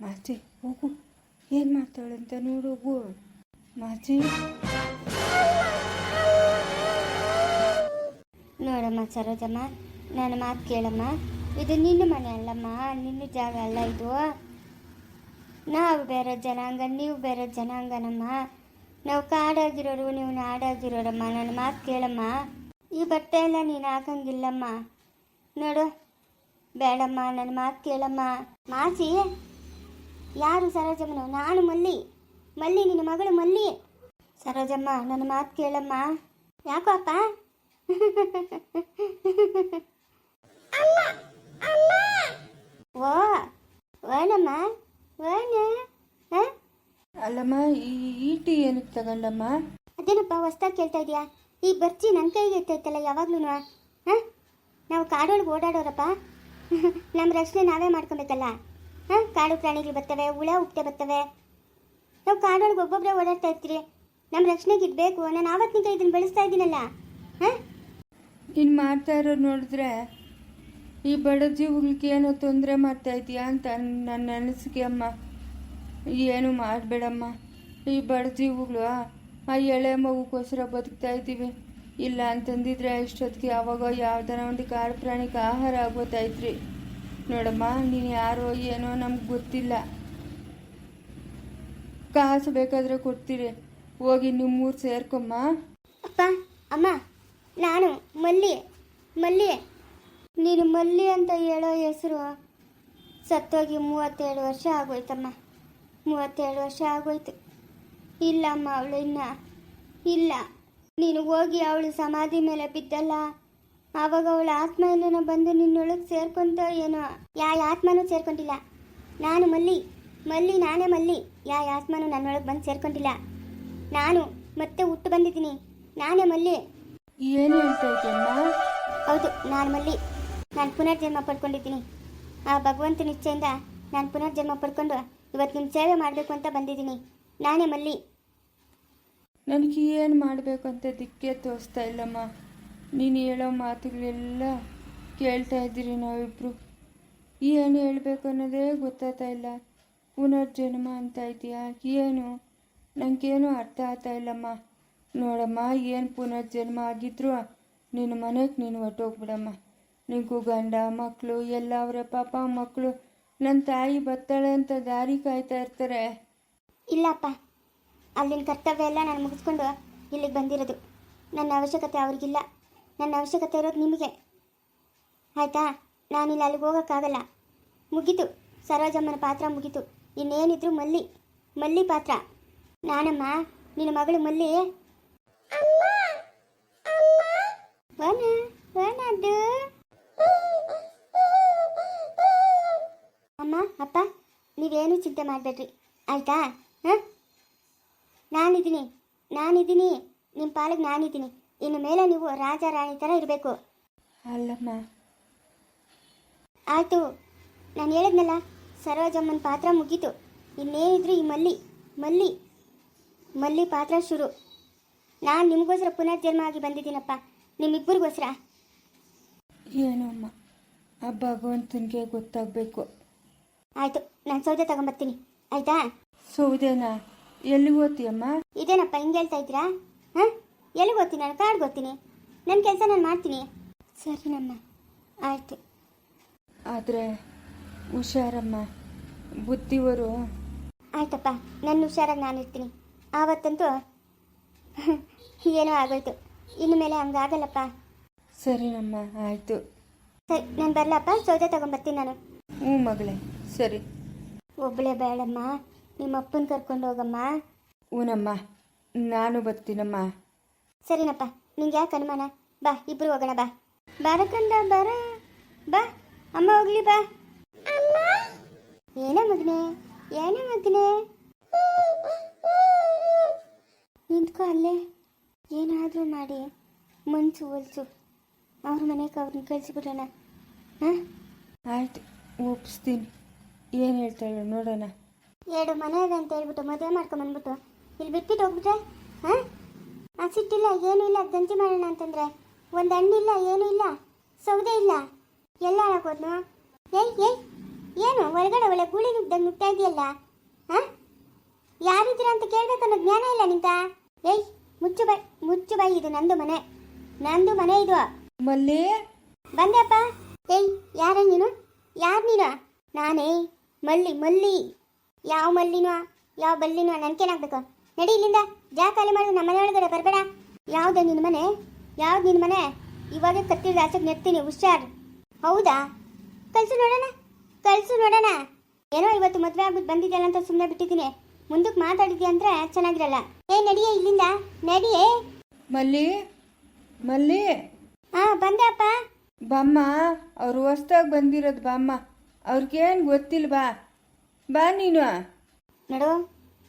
ಮಾಚಿ ಹೋಗು. ಏನು ಮಾಡ್ತಾಳಂತ ನೋಡೋಗು ಮಾಚಿ ನೋಡಮ್ಮ ಸರೋಜಮ್ಮ, ನನ್ನ ಮಾತು ಕೇಳಮ್ಮ. ಇದು ನಿನ್ನ ಮನೆ ಅಲ್ಲಮ್ಮ, ನಿನ್ನ ಜಾಗ ಅಲ್ಲ ಇದು. ನಾವು ಬೇರೆ ಜನಾಂಗ, ನೀವು ಬೇರೆ ಜನಾಂಗನಮ್ಮ. ನಾವು ಕಾಡಾಗಿರೋರು, ನೀವು ನಾಡಾಗಿರೋರಮ್ಮ. ನನ್ನ ಮಾತು ಕೇಳಮ್ಮ. ಈ ಬಟ್ಟೆ ಎಲ್ಲ ನೀನು ಹಾಕಂಗಿಲ್ಲಮ್ಮ. ನೋಡು. ಬೇಡಮ್ಮ, ನನ್ನ ಮಾತು ಕೇಳಮ್ಮ. ಮಾಸಿ ಯಾರು ಸರೋಜಮ್ಮನು? ನಾನು ಮಲ್ಲಿ. ಮಲ್ಲಿ ನಿನ್ನ ಮಗಳು ಮಲ್ಲಿ. ಸರೋಜಮ್ಮ ನನ್ನ ಮಾತು ಕೇಳಮ್ಮ. ಯಾಕೋ ಅಪ್ಪ? ಓ ಓನಮ್ಮ ಓನ? ಅಲ್ಲಮ್ಮ ಈ ಈಟಿ ಏನಕ್ಕೆ ತಗೊಂಡಮ್ಮ? ಅದೇನಪ್ಪ ಹೊಸ್ದಾಗಿ ಕೇಳ್ತಾ ಇದೀಯಾ ಈ ಬರ್ಚಿ ನನ್ನ ಕೈಗೆ ಇರ್ತೈತಲ್ಲ ಯಾವಾಗ್ಲೂ. ಹಾಂ? ನಾವು ಕಾಡೊಳಗೆ ಓಡಾಡೋರಪ್ಪ. ನಮ್ಮ ರಕ್ಷಣೆ ನಾವೇ ಮಾಡ್ಕೊಬೇಕಲ್ಲ. ಹಾಂ ಕಾಡು ಪ್ರಾಣಿಗಳು ಬರ್ತವೆ, ಹುಳ ಉಪ್ಟೆ ಬರ್ತವೆ. ನಾವು ಕಾಡೊಳಗೆ ಒಬ್ಬೊಬ್ಬರೇ ಓಡಾಡ್ತಾ ಇರ್ತೀರಿ. ನಮ್ಮ ರಕ್ಷಣೆಗೆ ಇಡ್ಬೇಕು ನಾನು ಆವತ್ತಿನಿಂದ ಇದನ್ನು ಬೆಳೆಸ್ತಾ ಇದ್ದೀನಲ್ಲ, ಹಾಂ? ನೀನು ಮಾಡ್ತಾ ಇರೋದು ನೋಡಿದ್ರೆ, ಈ ಬಡ ಜೀವಗಳಿಗೆ ಏನೋ ತೊಂದರೆ ಮಾಡ್ತಾ ಇದೀಯಾ ಅಂತ ನನ್ನ ಅನಿಸಿಕೆ ಅಮ್ಮ. ಏನು ಮಾಡಬೇಡಮ್ಮ. ಈ ಬಡ ಜೀವಗಳು, ಆ ಎಳೆ ಮಗುಗೋಸ್ಕರ ಬದುಕ್ತಾ ಇದ್ದೀವಿ. ಇಲ್ಲ ಅಂತಂದಿದ್ರೆ ಇಷ್ಟೊತ್ತಿಗೆ ಯಾವಾಗ ಯಾವ್ದಾರ ಒಂದು ಕಾಡು ಪ್ರಾಣಿಗೆ ಆಹಾರ ಆಗೋತಾಯ್ತ್ರಿ ನೋಡಮ್ಮ, ನೀನು ಯಾರೋ ಏನೋ ನಮ್ಗೆ ಗೊತ್ತಿಲ್ಲ. ಕಾಸು ಬೇಕಾದ್ರೆ ಕೊಡ್ತೀರಿ. ಹೋಗಿ ನಿಮ್ಮೂರು ಸೇರ್ಕೊಮ್ಮ. ಅಪ್ಪ, ಅಮ್ಮ, ನಾನು ಮಲ್ಲಿ ಮಲ್ಲಿ. ನೀನು ಮಲ್ಲಿ ಅಂತ ಹೇಳೋ ಹೆಸರು ಸತ್ತೋಗಿ ಮೂವತ್ತೇಳು ವರ್ಷ ಆಗೋಯ್ತಮ್ಮ. ಮೂವತ್ತೇಳು ವರ್ಷ ಆಗೋಯ್ತು. ಇಲ್ಲಮ್ಮ, ಅವಳು ಇನ್ನ ಇಲ್ಲ. ನೀನು ಹೋಗಿ ಅವಳು ಸಮಾಧಿ ಮೇಲೆ ಬಿದ್ದಲ್ಲ? ಆವಾಗ ಅವಳ ಆತ್ಮ ಏನೋ ಬಂದು ನಿನ್ನೊಳಗೆ ಸೇರ್ಕೊಂತ ಏನೋ ಯಾ ಆತ್ಮನೂ ಸೇರ್ಕೊಂಡಿಲ್ಲ. ನಾನು ಮಲ್ಲಿ ಮಲ್ಲಿ ನಾನೇ ಮಲ್ಲಿ ಯಾ ಆತ್ಮನೂ ನನ್ನೊಳಗೆ ಬಂದು ಸೇರ್ಕೊಂಡಿಲ್ಲ. ನಾನು ಮತ್ತೆ ಹುಟ್ಟು ಬಂದಿದ್ದೀನಿ ನಾನೇ ಮಲ್ಲಿ. ಏನು ಹೇಳ್ತಾ ಹೌದು ನಾನು ಮಲ್ಲಿ. ನಾನು ಪುನರ್ಜನ್ಮ ಪಡ್ಕೊಂಡಿದ್ದೀನಿ. ಆ ಭಗವಂತನ ಇಚ್ಛೆಯಿಂದ ನಾನು ಪುನರ್ಜನ್ಮ ಪಡ್ಕೊಂಡು ಇವತ್ತು ನಿಮ್ಮ ಸೇವೆ ಮಾಡಬೇಕು ಅಂತ ಬಂದಿದ್ದೀನಿ. ನಾನೇ ಮಲ್ಲಿ. ನನಗೆ ಏನು ಮಾಡಬೇಕು ಅಂತ ದಿಕ್ಕೇ ತೋರಿಸ್ತಾ ಇಲ್ಲಮ್ಮ. ನೀನು ಹೇಳೋ ಮಾತುಗಳೆಲ್ಲ ಕೇಳ್ತಾ ಇದ್ದೀರಿ ನಾವಿಬ್ಬರು ಏನು ಹೇಳಬೇಕು ಅನ್ನೋದೇ ಗೊತ್ತಾಗ್ತಾ ಇಲ್ಲ. ಪುನರ್ಜನ್ಮ ಅಂತ ಇದೆಯಾ? ಏನು? ನನಗೇನು ಅರ್ಥ ಆಗ್ತಾ ಇಲ್ಲಮ್ಮ. ನೋಡಮ್ಮ, ಏನು ಪುನರ್ಜನ್ಮ ಆಗಿದ್ರು ನಿನ್ನ ಮನೆಗೆ ನೀನು ಹೊಟ್ಟೋಗ್ಬಿಡಮ್ಮ ನಿನಗೂ ಗಂಡ ಮಕ್ಕಳು ಎಲ್ಲ ಅವರ ಪಾಪ ಮಕ್ಕಳು ನನ್ನ ತಾಯಿ ಬರ್ತಾಳೆ ಅಂತ ದಾರಿ ಕಾಯ್ತಾ ಇರ್ತಾರೆ. ಇಲ್ಲಪ್ಪ, ಅಲ್ಲಿನ ಕರ್ತವ್ಯ ಎಲ್ಲ ನಾನು ಮುಗಿಸ್ಕೊಂಡು ಇಲ್ಲಿಗೆ ಬಂದಿರೋದು. ನನ್ನ ಅವಶ್ಯಕತೆ ಅವ್ರಿಗಿಲ್ಲ. ನನ್ನ ಅವಶ್ಯಕತೆ ಇರೋದು ನಿಮಗೆ. ಆಯಿತಾ? ನಾನಿಲ್ಲಿ ಅಲ್ಲಿಗೆ ಹೋಗೋಕ್ಕಾಗಲ್ಲ. ಮುಗೀತು. ಸರೋಜಮ್ಮನ ಪಾತ್ರ ಮುಗೀತು. ಇನ್ನೇನಿದ್ರು ಮಲ್ಲಿ ಮಲ್ಲಿ ಪಾತ್ರ. ನಾನಮ್ಮ, ನಿನ್ನ ಮಗಳು ಮಲ್ಲಿ. ಅಮ್ಮ, ಅಪ್ಪ, ನೀವೇನು ಚಿಂತೆ ಮಾಡಬೇಡ್ರಿ. ಆಯ್ತಾ? ಹಾಂ? ನಾನಿದ್ದೀನಿ. ನಾನಿದ್ದೀನಿ. ನಿಮ್ಮ ಪಾಲಿಗೆ ನಾನಿದ್ದೀನಿ. ಇನ್ನು ಮೇಲೆ ನೀವು ರಾಜ ರಾಣಿ ಥರ ಇರಬೇಕು. ಅಲ್ಲಮ್ಮ. ಆಯಿತು. ನಾನು ಹೇಳಿದ್ನಲ್ಲ ಸರೋಜಮ್ಮನ ಪಾತ್ರ ಮುಗೀತು. ಇನ್ನೇನಿದ್ರು ಈ ಮಲ್ಲಿ ಮಲ್ಲಿ ಮಲ್ಲಿ ಪಾತ್ರ ಶುರು. ನಾನು ನಿಮಗೋಸ್ಕರ ಪುನರ್ಜನ್ಮ ಆಗಿ ಬಂದಿದ್ದೀನಪ್ಪ. ನಿಮ್ಮಿಬ್ಬರಿಗೋಸ್ಕರ. ಏನೋ ಅಮ್ಮ ಆ ಭಗವಂತನಿಗೆ ಗೊತ್ತಾಗಬೇಕು. ಆಯಿತು ನಾನು ಸೌದೆ ತಗೊಂಬರ್ತೀನಿ. ಆಯಿತಾ? ಸೌದೆನಾ? ಎಲ್ಲಿ ಓದ್ತೀಯಮ್ಮ ಇದೇನಪ್ಪ ಹಿಂಗೆ ಹೇಳ್ತಾ ಇದ್ದೀರಾ? ಹಾಂ? ಎಲ್ಲಿಗೆ ಗೊತ್ತಿ ನಾನು ಕಾರ್ಡ್ ಗೊತ್ತೀನಿ ನನ್ನ ಕೆಲಸ ನಾನು ಮಾಡ್ತೀನಿ. ಸರಿನಮ್ಮ ಆಯಿತು. ಆದರೆ ಹುಷಾರಮ್ಮ ಬುದ್ಧಿವರು. ಆಯ್ತಪ್ಪ. ನನ್ನ ಹುಷಾರಾಗಿ ನಾನು ಇರ್ತೀನಿ. ಆವತ್ತಂತೂ ಏನೋ ಆಗೋಯ್ತು. ಇನ್ನು ಮೇಲೆ ಹಂಗಾಗಲ್ಲಪ್ಪ. ಸರಿನಮ್ಮ ಆಯಿತು. ಸರಿ ನಾನು ಬರಲಪ್ಪ. ಸೌದೆ ತಗೊಂಬರ್ತೀನಿ ನಾನು. ಹ್ಞೂ ಮಗಳೇ ಸರಿ. ಒಬ್ಬಳೇ ಬೇಡಮ್ಮ. ನಿಮ್ಮ ಅಪ್ಪನ ಕರ್ಕೊಂಡು ಹೋಗಮ್ಮ. ಹ್ಞೂನಮ್ಮ ನಾನು ಬರ್ತೀನಮ್ಮ. ಸರಿನಪ್ಪ ನಿಂಗೆ ಯಾಕೆ ಅನುಮಾನ? ಬಾ ಇಬ್ರು ಹೋಗೋಣ ಬಾ. ಬಾರಕಂದ ಬರ. ಬಾ ಅಮ್ಮ ಹೋಗ್ಲಿ ಬಾ. ಏನೋ ಮಗನೆ? ಏನೋ ಮಗನೆ? ನಿಂತ್ಕೊ ಅಲ್ಲೇ. ಏನಾದರೂ ಮಾಡಿ. ಮನ್ಸು ಹೊಲ್ಸು ಅವ್ರ ಮನೆಗೆ ಅವ್ರನ್ನ ಕಳಿಸ್ಬಿಡೋಣ. ಹಾಂ? ಆಯ್ತು ಒಪ್ಪಿಸ್ತೀನಿ ಏನು ಹೇಳ್ತಾಳೆ ನೋಡೋಣ. ಎರಡು ಮನೆ ಇದೆ ಅಂತ ಹೇಳ್ಬಿಟ್ಟು ಮದುವೆ ಮಾಡ್ಕೊಂಬಂದ್ಬಿಟ್ಟು. ಇಲ್ಲಿ ಬಿಟ್ಬಿಟ್ಟು ಹೋಗ್ಬಿಟ್ರೆ ಹಾಂ? ಸಿಟ್ಟಿಲ್ಲ ಏನೂ ಇಲ್ಲ ಗಂಜಿ ಮಾಡೋಣ ಅಂತಂದ್ರೆ. ಒಂದು ಹಣ್ಣಿಲ್ಲ ಏನೂ ಇಲ್ಲ ಸೌದೆ ಇಲ್ಲ. ಎಲ್ಲ ಹಾಕೋದ್ನು ಏಯ್ ಏಯ್ ಏನು ಹೊರಗಡೆ ಒಳ್ಳೆ ಗೂಳಿ ನುಗ್ದಂಗೆ ನುಗ್ತಾ ಇದೆಯಲ್ಲ ಹಾಂ? ಯಾರಿದ್ದೀರಾ ಅಂತ ಕೇಳ್ಬೇಕನ್ನೋ ಜ್ಞಾನ ಇಲ್ಲ ನಿಂತ. ಏಯ್ ಮುಚ್ಚು ಬೈ ಮುಚ್ಚು ಬೈ ಇದು ನಂದು ಮನೆ. ನಂದು ಮನೆ ಇದು. ಮಲ್ಲಿ. ಬಂದೆಪ್ಪ ಏಯ್ ಯಾರ ನೀನು? ಯಾರು ನೀನು? ನಾನೇ. ಮಲ್ಲಿ ಮಲ್ಲಿ. ಯಾವ ಮಲ್ಲಿನೋ ಯಾವ ಬಲ್ಲಿನೋ ನನ್ಕೇನಾಗ್ಬೇಕು? ನಡಿ ಇಲ್ಲಿಂದ. ಜಾ ಖಾಲಿ ಮಾಡಿ ನಮ್ಮ ಮನೆ ಒಳಗಡೆ? ಬರಬೇಡ. ಯಾವ್ದು ನಿನ್ನ ಮನೆ? ಯಾವ್ದು ನಿನ್ನ ಮನೆ? ಇವಾಗ ಕತ್ತಿದ ಆಸೆಗೆ ನೆಡ್ತೀನಿ ಹುಷಾರ್. ಹೌದಾ? ಕಲ್ಸು ನೋಡೋಣ. ಕಲ್ಸು ನೋಡೋಣ. ಏನೋ ಇವತ್ತು ಮದುವೆ ಆಗ್ಬಿಟ್ಟು ಬಂದಿದ್ದಲ್ಲ ಅಂತ ಸುಮ್ಮನೆ ಬಿಟ್ಟಿದ್ದೀನಿ. ಮುಂದಕ್ಕೆ ಮಾತಾಡಿದ್ಯಾ ಅಂದ್ರೆ ಚೆನ್ನಾಗಿರಲ್ಲ. ಏ ನಡಿಯೇ ಇಲ್ಲಿಂದ? ನಡಿಯೇ? ಮಲ್ಲಿ ಮಲ್ಲಿ. ಹಾ ಬಂದೆ ಅಪ್ಪ. ಬಾಮ್ಮ ಅವ್ರು ಹೊಸ್ದಾಗಿ ಬಂದಿರೋದು ಬಾಮ್ಮ. ಅವ್ರಿಗೇನು ಗೊತ್ತಿಲ್ಲ ಬಾ. ಬಾ ನೀನು. ನೋಡು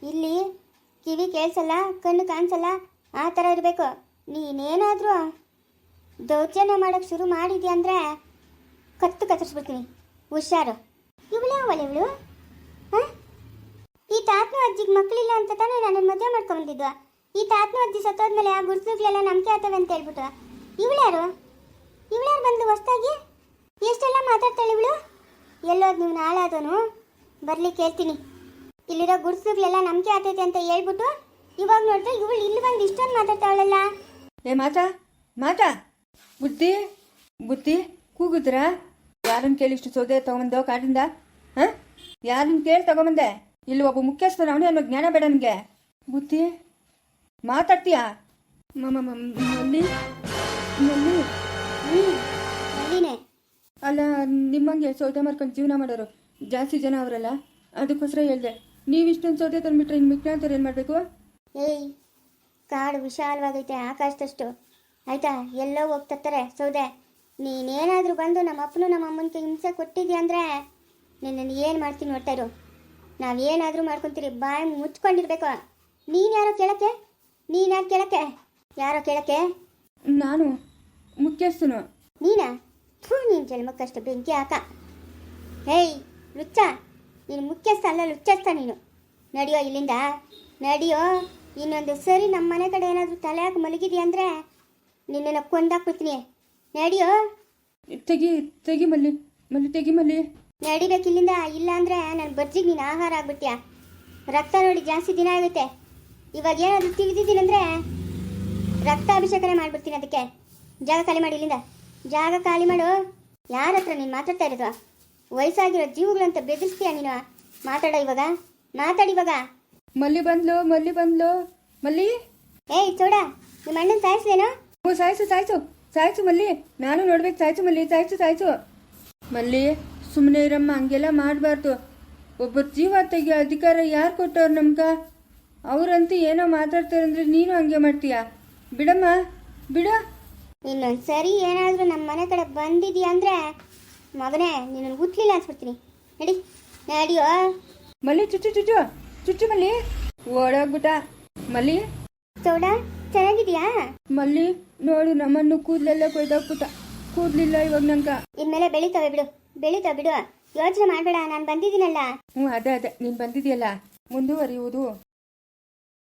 ಇಲ್ಲಿ ಕಿವಿ ಕೇಳಿಸಲ್ಲ, ಕಣ್ಣು ಕಾಣಿಸಲ್ಲ, ಆ ಥರ ಇರಬೇಕು. ನೀನೇನಾದರೂ ದೌರ್ಜನ್ಯ ಮಾಡೋಕ್ಕೆ ಶುರು ಮಾಡಿದ್ಯಾ ಅಂದರೆ ಕತ್ತು ಕತ್ತರಿಸ್ಬಿಡ್ತೀನಿ. ಹುಷಾರು. ಇವಳು ಅವಳು ಇವಳು? ಹಾಂ? ಈ ತಾತನ ಅಜ್ಜಿಗೆ ಮಕ್ಕಳಿಲ್ಲ ಅಂತ ತಾನೇ ನನ್ನ ಮದುವೆ ಮಾಡ್ಕೊಂಡಿದ್ದು ಈ ತಾತನ ಅಜ್ಜಿ ಸತ್ತೋದ್ಮೇಲೆ ಆ ಗುಡ್ಸ್ಲುಗಳೆಲ್ಲ ನಂಬಿಕೆ ಆಗ್ತವೆ ಅಂತ ಹೇಳ್ಬಿಟ್ಟು ಇವಳ್ಯಾರು ಇವಳ್ಯಾರು ಬಂದು ಹೊಸ್ದಾಗಿ? ಎಷ್ಟೆಲ್ಲ ಮಾತಾಡ್ತಾಳೆ ಇವಳು? ಎಲ್ಲೋದು ನೀವು ನಾಳೆ ಅದನು ಬರ್ಲಿಕ್ಕೆ ಕೇಳ್ತೀನಿ. ಇಲ್ಲಿರೋ ಗುಡ್ಸುಗಳೆಲ್ಲ ನಂಬಿಕೆ ಆಗ್ತೈತೆ ಅಂತ ಹೇಳ್ಬಿಟ್ಟು ಇವಾಗ ನೋಡಿದ್ರೆ ಇವಳು ಇಲ್ಲಿ ಬಂದು ಇಷ್ಟೊಂದು ಮಾತಾಡ್ತಾಳಲ್ಲ. ಏ ಮಾತಾ ಮಾತಾ. ಬುದ್ಧಿ ಬುದ್ಧಿ ಕೂಗುದ್ರಾ? ಯಾರನ್ನ ಕೇಳಿ ಇಷ್ಟು ಸೌದೆ ತಗೊಂಬಂದೋ ಕಾಡಿಂದ ಹಾಂ? ಯಾರನ್ನ ಕೇಳಿ ತಗೊಂಬಂದೆ? ಇಲ್ಲಿ ಒಬ್ಬ ಮುಖ್ಯಸ್ಥರು ಅವನೇ ಅನ್ನೋ ಜ್ಞಾನ ಬೇಡ ನನಗೆ ಬುದ್ಧಿ ಮಾತಾಡ್ತೀಯಾ? ಮಮ್ಮಿ ಮಮ್ಮಿ ಅಲ್ಲ ನಿಮ್ಮಂಗೆ ಸೌದೆ ಮಾರ್ಕೊಂಡು ಜೀವನ ಮಾಡೋರು ಜಾಸ್ತಿ ಜನ ಅವರಲ್ಲ. ಅದಕ್ಕೋಸ್ಕರ ಹೇಳಿದೆ. ನೀವು ಇಷ್ಟೊಂದು ಸೌದೆ ತಂದ್ಬಿಟ್ರೆ ಇನ್ನು ಮಿಕ್ಕಿನಂತವ್ರು ಏನು ಮಾಡಬೇಕು? ಏಯ್ ಕಾಡು ವಿಶಾಲವಾಗೈತೆ ಆಕಾಶದಷ್ಟು. ಆಯ್ತಾ? ಎಲ್ಲೋ ಹೋಗ್ತತ್ತಾರೆ ಸೌದೆ. ನೀನೇನಾದರೂ ಬಂದು ನಮ್ಮ ಅಪ್ಪನು ನಮ್ಮ ಅಮ್ಮನಿಗೆ ಹಿಂಸೆ ಕೊಟ್ಟಿದ್ಯಾ ಅಂದರೆ ನಿನ್ನನ್ನು ಏನು ಮಾಡ್ತೀನಿ ನೋಡ್ತಾ ಇರು. ನಾವೇನಾದರೂ ಮಾಡ್ಕೊತೀರಿ ಬಾಯಿ ಮುಚ್ಕೊಂಡಿರ್ಬೇಕು. ನೀನು ಯಾರೋ ಕೇಳಕ್ಕೆ? ನೀನು ಯಾರು ಕೇಳಕ್ಕೆ? ಯಾರೋ ಕೇಳಕ್ಕೆ? ನಾನು ಮುಖ್ಯಸ್ಥನು. ನೀನಾ? ಥೂ ನೀನು ಜನ್ಮಕ್ಕಷ್ಟು ಬೆಂಕಿ ಹಾಕ. ಹೇಯ್ ಲುಚ್ಚ. ನೀನು ಮುಖ್ಯ ಅಲ್ಲ ಲುಚ್ಚಸ್ಥ ನೀನು. ನಡೆಯೋ ಇಲ್ಲಿಂದ. ನಡೆಯೋ ಇನ್ನೊಂದು ಸರಿ ನಮ್ಮ ಮನೆ ಕಡೆ ಏನಾದರೂ ತಲೆ ಹಾಕಿ ಮಲಗಿದ್ಯಾ ಅಂದರೆ ನಿನ್ನನ್ನು ಕೊಂದಾಕ್ಬಿಡ್ತೀನಿ ನಡೆಯೋ. ತೆಗಿ ತೆಗಿ ಮಲ್ಲಿ ಮಲ್ಲಿ ತೆಗಿ ಮಲ್ಲಿ. ನಡಿಬೇಕು ಇಲ್ಲಿಂದ ಇಲ್ಲ ಅಂದರೆ ನನ್ನ ಬಜ್ಜಿಗೆ ನೀನು ಆಹಾರ ಆಗ್ಬಿಡ್ತೀಯ? ರಕ್ತ ನೋಡಿ ಜಾಸ್ತಿ ದಿನ ಆಗುತ್ತೆ. ಇವಾಗ ಏನಾದರೂ ತಿಳಿದಿದ್ದೀನಿ ಅಂದರೆ ರಕ್ತ ಅಭಿಷೇಕನೆ ಮಾಡಿಬಿಡ್ತೀನಿ ಅದಕ್ಕೆ. ಜಾಗ ಖಾಲಿ ಮಾಡಿ ಇಲ್ಲಿಂದ. ಜಾಗ ಖಾಲಿ ಮಾಡು. ಯಾರ ಹತ್ರ ನೀನು ಮಾತಾಡ್ತಾ ಇರೋದು? ವಯಸ್ಸಾಗಿರೋ ಜೀವಗಳಂತ ಬೆದರಿಸ್ತೀಯ ನೀನು? ಮಾತಾಡ ಇವಾಗ? ಮಾತಾಡಿ ಇವಾಗ. ಮಲ್ಲಿ ಬಂದ್ಲು ಮಲ್ಲಿ ಬಂದ್ಲು. ಮಲ್ಲಿ? ಏಯ್ ಚೋಡ ನಿಮ್ಮ ಅಣ್ಣನ ಸಾಯಿಸ್ಲೇನೋ? ಹ್ಞೂ ಸಾಯಿಸು ಸಾಯಿಸು. ಸಾಯಿಸು ಮಲ್ಲಿ. ನಾನು ನೋಡ್ಬೇಕು ಸಾಯಿಸು ಮಲ್ಲಿ. ಸಾಯಿಸು ಸಾಯಿಸು. ಮಲ್ಲಿ ಸುಮ್ಮನೆ ಇರಮ್ಮ ಹಂಗೆಲ್ಲ ಮಾಡಬಾರ್ದು. ಒಬ್ಬರ ಜೀವ ತೆಗಿಯೋ ಅಧಿಕಾರ ಯಾರು ಕೊಟ್ಟವ್ರು ನಮ್ಗೆ? ಅವ್ರಂತೂ ಏನೋ ಮಾತಾಡ್ತಾರೆ ಅಂದ್ರೆ ನೀನು ಹಂಗೆ ಮಾಡ್ತೀಯ? ಬಿಡಮ್ಮ ಬಿಡು. ಇನ್ನೊಂದ್ಸರಿ ಏನಾದರೂ ನಮ್ಮ ಮನೆ ಕಡೆ ಬಂದಿದ್ಯಾ ಅಂದರೆ ಮಗನೇ ನೀನು ಗುತ್ತಲಿಲ್ಲ ಅನ್ಸ್ಬಿಡ್ತೀನಿ. ನಡಿ ನಡಿಯೋ ಮಲ್ಲಿ ಚುಚ್ಚು ಚುಚ್ಚು ಚುಚ್ಚು ಮಲ್ಲಿ. ಓಡೋಗ್ಬಿಟ್ಟ. ಮಲ್ಲಿ. ಚೌಡ ಚೆನ್ನಾಗಿದ್ಯಾ ಮಲ್ಲಿ ನೋಡು ನಮ್ಮನ್ನು ಕೂದಲೆಲ್ಲ ಕೊಯ್ದಾಕ್ಬಿಟ್ಟ. ಕೂದ್ಲಿಲ್ಲ ಇವಾಗ ನಂಗ. ಇನ್ಮೇಲೆ ಬೆಳಿತವೆ ಬಿಡು. ಬೆಳಿತವೆ ಬಿಡು. ಯೋಚನೆ ಮಾಡಬೇಡ ನಾನು ಬಂದಿದ್ದೀನಲ್ಲ. ಹ್ಞೂ ಅದೇ ಅದೇ. ನೀನು ಬಂದಿದೆಯಲ್ಲ ಮುಂದುವರಿಯುವುದು.